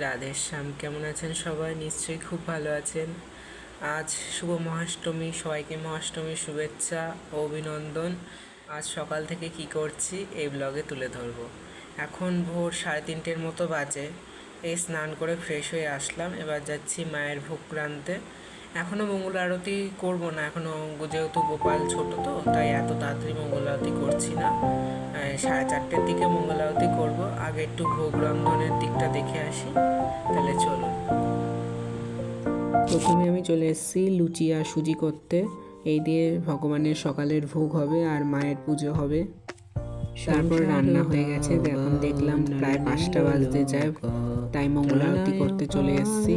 রাধেশ্যাম। কেমন আছেন সবাই? নিশ্চয়ই খুব ভালো আছেন। আজ শুভ মহাষ্টমী। সবাইকে মহাষ্টমীর শুভেচ্ছা অভিনন্দন। আজ সকাল থেকে কি করছি, এই ব্লগে তুলে ধরবো। এখন ভোর সাড়ে তিনটের মতো বাজে। এই স্নান করে ফ্রেশ হয়ে আসলাম। এবার যাচ্ছি মায়ের ভোগ রাঁধতে এখনও মঙ্গল আরতি করব না। এখনও যেহেতু গোপাল ছোট তো তাই এত তাড়াতাড়ি মঙ্গল আরতি করছি না। সাড়ে চারটের দিকে মঙ্গল আরতি করব। আগে একটু ভোগ রন্ধনের দিকটা দেখে আসি। তাহলে চলুন প্রথমে আমি চলে এসেছি লুচি আর সুজি করতে। এই দিয়ে ভগবানের সকালের ভোগ হবে আর মায়ের পুজো হবে। তারপর রান্না হয়ে গেছে। এখন দেখলাম প্রায় পাঁচটা বাজতে যায়। তাই মঙ্গল আরতি করতে চলে এসেছি।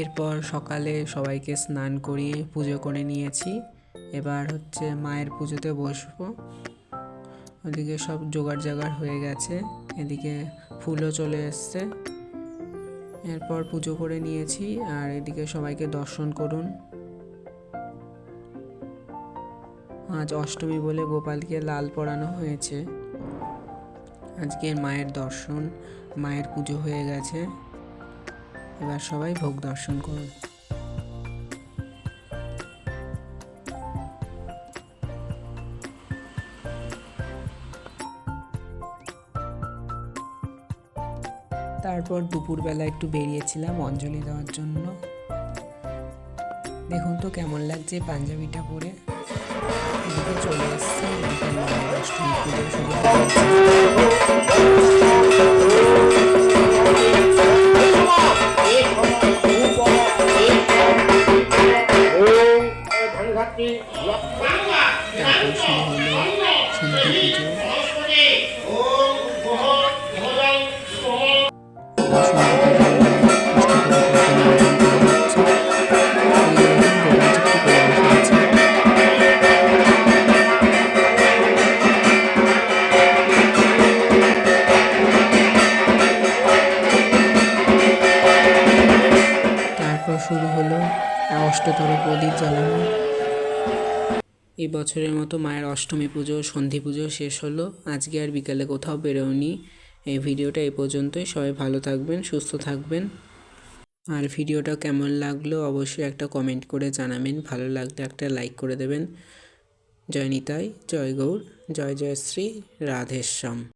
এরপর সকালে সবাইকে স্নান করিয়ে পুজো করে নিয়েছি। এবার হচ্ছে মায়ের পুজোতে বসবো। ওদিকে সব জোগাড় জাগাড় হয়ে গেছে। এদিকে ফুলও চলে এসছে। এরপর পুজো করে নিয়েছি আর এদিকে সবাইকে দর্শন করুন। আজ অষ্টমী বলে গোপালকে লাল পরানো হয়েছে। আজকের মায়ের দর্শন, মায়ের পুজো হয়ে গেছে। এবার সবাই ভোগ দর্শন করুন। তারপর দুপুরবেলা একটু বেরিয়েছিলাম অঞ্জলি দেওয়ার জন্য। দেখুন তো কেমন লাগছে পাঞ্জাবিটা পরে। এদিকে চলে এসছি তারপর শুরু হলো তারপর শুরু হলো অষ্টতর প্রদীপ জ্বালানো। এই বছরের মতো মায়ের অষ্টমী পুজো, সন্ধি পুজো শেষ হলো। আজকে আর বিকালে কোথাও বেরোয়নি। এই ভিডিওটা এই পর্যন্তই। সবাই ভালো থাকবেন, সুস্থ থাকবেন। আর ভিডিওটা কেমন লাগল অবশ্যই একটা কমেন্ট করে জানাবেন। ভালো লাগলে একটা লাইক করে দেবেন। জয় নিতাই, জয় গৌর, জয় জয় শ্রী রাধেশ্যাম।